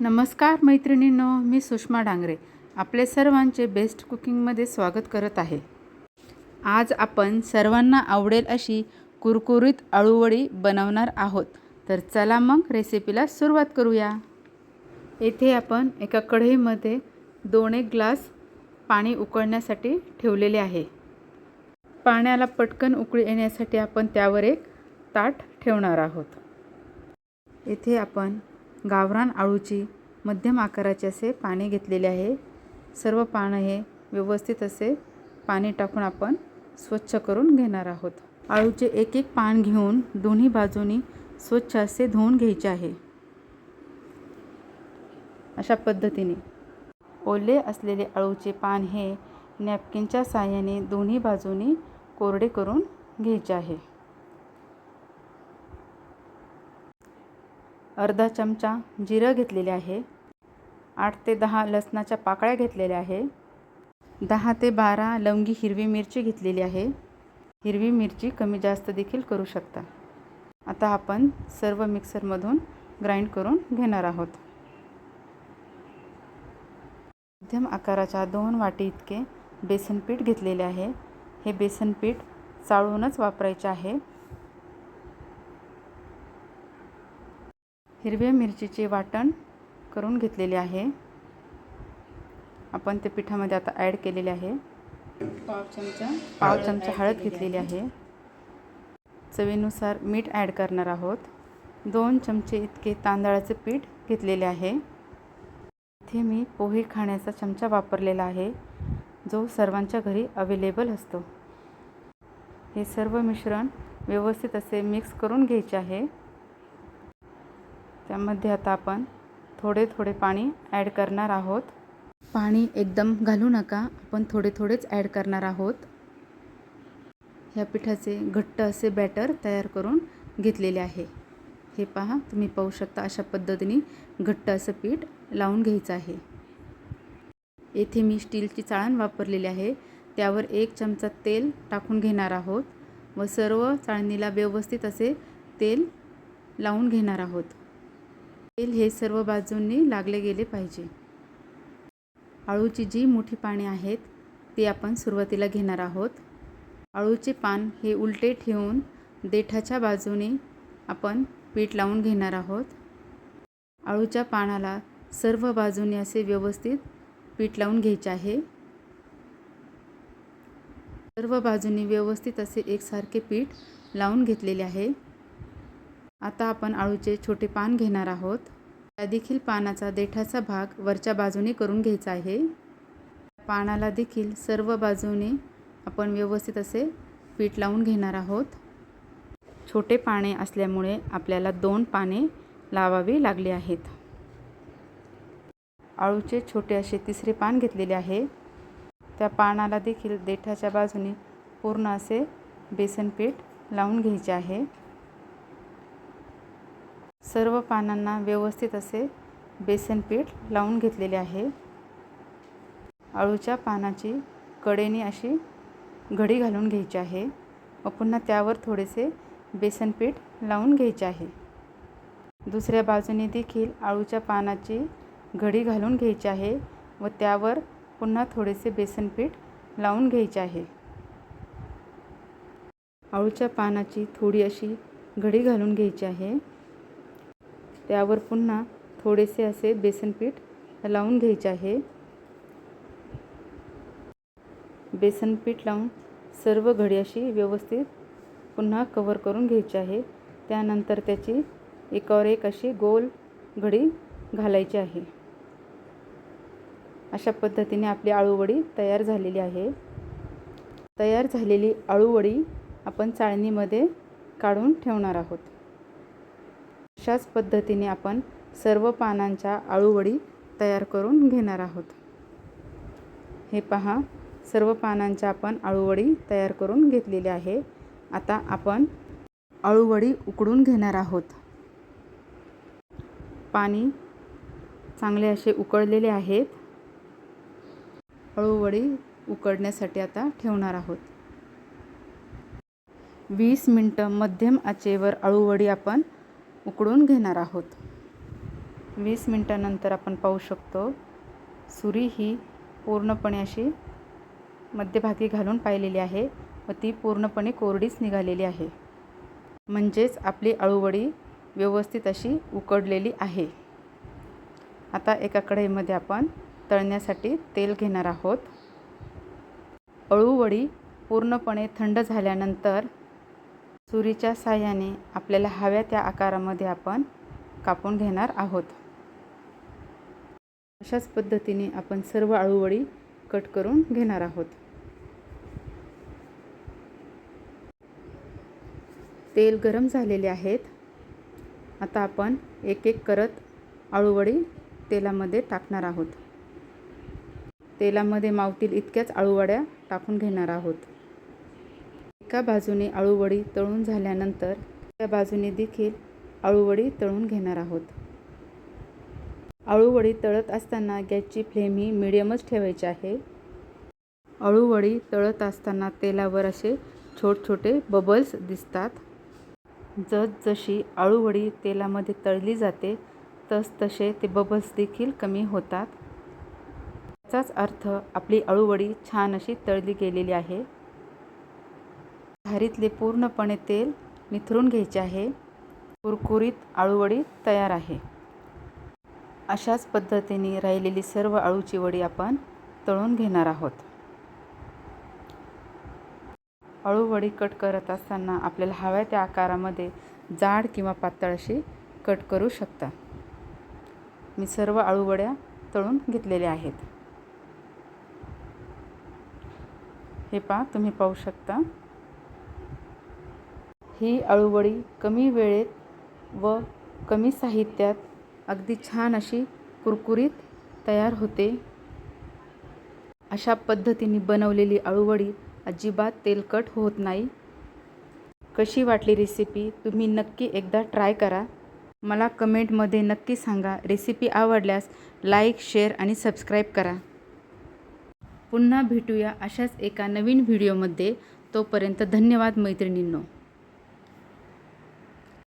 नमस्कार मैत्रिणींनो मी सुषमा डांगरे आपले सर्वांचे बेस्ट कुकिंगमध्ये स्वागत करत आहे. आज आपण सर्वांना आवडेल अशी कुरकुरीत अळूवडी बनवणार आहोत. तर चला मग रेसिपीला सुरुवात करूया. येथे आपण एका कढईमध्ये दोन एक ग्लास पाणी उकळण्यासाठी ठेवलेले आहे. पाण्याला पटकन उकळी येण्यासाठी आपण त्यावर एक ताट ठेवणार आहोत. येथे आपण गावरान आळूची मध्यम आकाराचे असे पाने घेतलेले आहे. सर्व पानं हे व्यवस्थित असे पाणी टाकून आपण स्वच्छ करून घेणार आहोत. आळूचे एक एक पान घेऊन दोन्ही बाजूनी स्वच्छ असे धुवून घ्यायचे आहे. अशा पद्धतीने ओले असलेले आळूचे पान हे नॅपकिनच्या साहाय्याने दोन्ही बाजूनी कोरडे करून घ्यायचे आहे. अर्धा चमचा जिरं घेतलेले आहे. आठ ते दहा लसणाच्या पाकळ्या घेतलेल्या आहे. दहा ते बारा लवंगी हिरवी मिरची घेतलेली आहे. हिरवी मिरची कमी जास्त देखील करू शकता. आता आपण सर्व मिक्सरमधून ग्राइंड करून घेणार आहोत. मध्यम आकाराच्या दोन वाटी इतके बेसन पीठ घेतलेले आहे. हे बेसन पीठ चाळूनच वापरायचे आहे. हिरव्या मिरचीचे वाटण करून घेतलेले आहे. आपण ते पिठामध्ये आता ॲड केलेले आहे. पाव चमचा पाव चमचा हळद घेतलेली आहे. चवीनुसार मीठ ॲड करणार आहोत. दोन चमचे इतके तांदळाचे पीठ घेतलेले आहे. इथे मी पोहे खाण्याचा चमचा वापरलेला आहे जो सर्वांच्या घरी अवेलेबल असतो. हे सर्व मिश्रण व्यवस्थित असे मिक्स करून घ्यायचे आहे. त्यामध्ये आता आपण थोडे थोडे पाणी ॲड करणार आहोत. पाणी एकदम घालू नका. आपण थोडे थोडेच ॲड करणार आहोत. ह्या पिठाचे घट्ट असे बॅटर तयार करून घेतलेले आहे. हे पहा तुम्ही पाहू शकता अशा पद्धतीने घट्ट असं पीठ लावून घ्यायचं आहे. येथे मी स्टीलची चाळण वापरलेली आहे. त्यावर एक चमचा तेल टाकून घेणार आहोत व सर्व चाळणीला व्यवस्थित असे तेल लावून घेणार आहोत. तेल हे सर्व बाजूंनी लागले गेले पाहिजे. आळूची जी मोठी पाने आहेत ती आपण सुरुवातीला घेणार आहोत. आळूचे पान हे उलटे ठेवून देठाच्या बाजूने आपण पीठ लावून घेणार आहोत. आळूच्या पानाला सर्व बाजूने असे व्यवस्थित पीठ लावून घ्यायचे आहे. सर्व बाजूंनी व्यवस्थित असे एकसारखे पीठ लावून घेतलेले आहे. आता आपण आळूचे छोटे पान घेणार आहोत. त्या देखील पानाचा देठाचा भाग वरच्या बाजूने करून घ्यायचा आहे. पानाला देखील सर्व बाजूने आपण व्यवस्थित असे पीठ लावून घेणार आहोत. छोटे पाने असल्यामुळे आपल्याला दोन पाने लावावे लागले आहेत. आळूचे छोटे असे तिसरे पान घेतलेले आहे. त्या पानाला देखील देठाच्या बाजूने पूर्ण असे बेसन पीठ लावून घ्यायचे आहे. सर्व पानांना व्यवस्थित असे बेसन पीठ लावून घेतलेले आहे. अळूच्या पानाची कडेने अशी घडी घालून घ्यायची आहे व पुन्हा त्यावर थोडेसे बेसन पीठ लावून घ्यायचे आहे. दुसऱ्या बाजूने देखील आळूच्या पानाची घडी घालून घ्यायची आहे व त्यावर पुन्हा थोडेसे बेसन पीठ लावून घ्यायचे आहे. आळूच्या पानाची थोडी अशी घडी घालून घ्यायची आहे. त्यावर पुन्हा थोडेसे असे बेसन पीठ लावून घ्यायचे आहे. बेसन पीठ लावून सर्व घडी अशी व्यवस्थित पुन्हा कवर करून घ्यायची आहे. त्यानंतर त्याची एकावर एक अशी गोल घडी घालायची आहे. अशा पद्धतीने आपली आळूवडी तयार झालेली आहे. तयार झालेली आळूवडी आपण चाळणीमध्ये काढून ठेवणार आहोत. अशाच पद्धतीने आपण सर्व पानांच्या आळूवडी तयार करून घेणार आहोत. हे पहा सर्व पानांच्या आपण आळूवडी तयार करून घेतलेली आहे. आता आपण आळूवडी उकडून घेणार आहोत. पाणी चांगले असे उकळलेले आहेत. आळूवडी उकडण्यासाठी आता ठेवणार आहोत. वीस मिनटं मध्यम आचेवर अळूवडी आपण उकडून घेणार आहोत. वीस मिनटानंतर आपण पाहू शकतो सुरी ही पूर्णपणे अशी मध्यभागी घालून पाहिलेली आहे व ती पूर्णपणे कोरडीच निघालेली आहे. म्हणजेच आपली अळूवडी व्यवस्थित अशी उकडलेली आहे. आता एका कढईमध्ये आपण तळण्यासाठी तेल घेणार आहोत. अळूवडी पूर्णपणे थंड झाल्यानंतर सुरीच्या साह्याने आपल्याला हव्या त्या आकारामध्ये आपण कापून घेणार आहोत. अशाच पद्धतीने आपण सर्व आळूवडी कट करून घेणार आहोत. तेल गरम झालेले आहेत. आता आपण एक एक करत आळूवडी तेलामध्ये टाकणार आहोत. तेलामध्ये मावतील इतक्याच आळूवड्या टाकून घेणार आहोत. एका बाजूने अळूवडी तळून झाल्यानंतर त्या बाजूने देखील अळूवडी तळून घेणार आहोत. अळूवडी तळत असताना गॅसची फ्लेम ही मिडियमच ठेवायची आहे. अळूवडी तळत असताना तेलावर असे छोट छोटे बबल्स दिसतात. जसजशी अळूवडी तेलामध्ये तळली जाते तस तसे ते बबल्स देखील कमी होतात. याचाच अर्थ आपली अळूवडी छान अशी तळली गेलेली आहे. घारीतले पूर्णपणे तेल निथरून घ्यायचे आहे. कुरकुरीत अळूवडी तयार आहे. अशाच पद्धतीने राहिलेली सर्व अळूची वडी आपण तळून घेणार आहोत. अळूवडी कट करत असताना आपल्याला हव्या त्या आकारामध्ये जाड किंवा पातळ अशी कट करू शकता. मी सर्व अळूवड्या तळून घेतलेल्या आहेत. हे पहा तुम्ही पाहू शकता. ही अळूवडी कमी वेळेत व कमी साहित्यात अगदी छान अशी कुरकुरीत तयार होते. अशा पद्धतीने बनवलेली अळूवडी अजिबात तेलकट होत नाही. कशी वाटली रेसिपी तुम्ही नक्की एकदा ट्राय करा. मला कमेंटमध्ये नक्की सांगा. रेसिपी आवडल्यास लाईक शेअर आणि सबस्क्राईब करा. पुन्हा भेटूया अशाच एका नवीन व्हिडिओमध्ये तोपर्यंत धन्यवाद मैत्रिणींनो.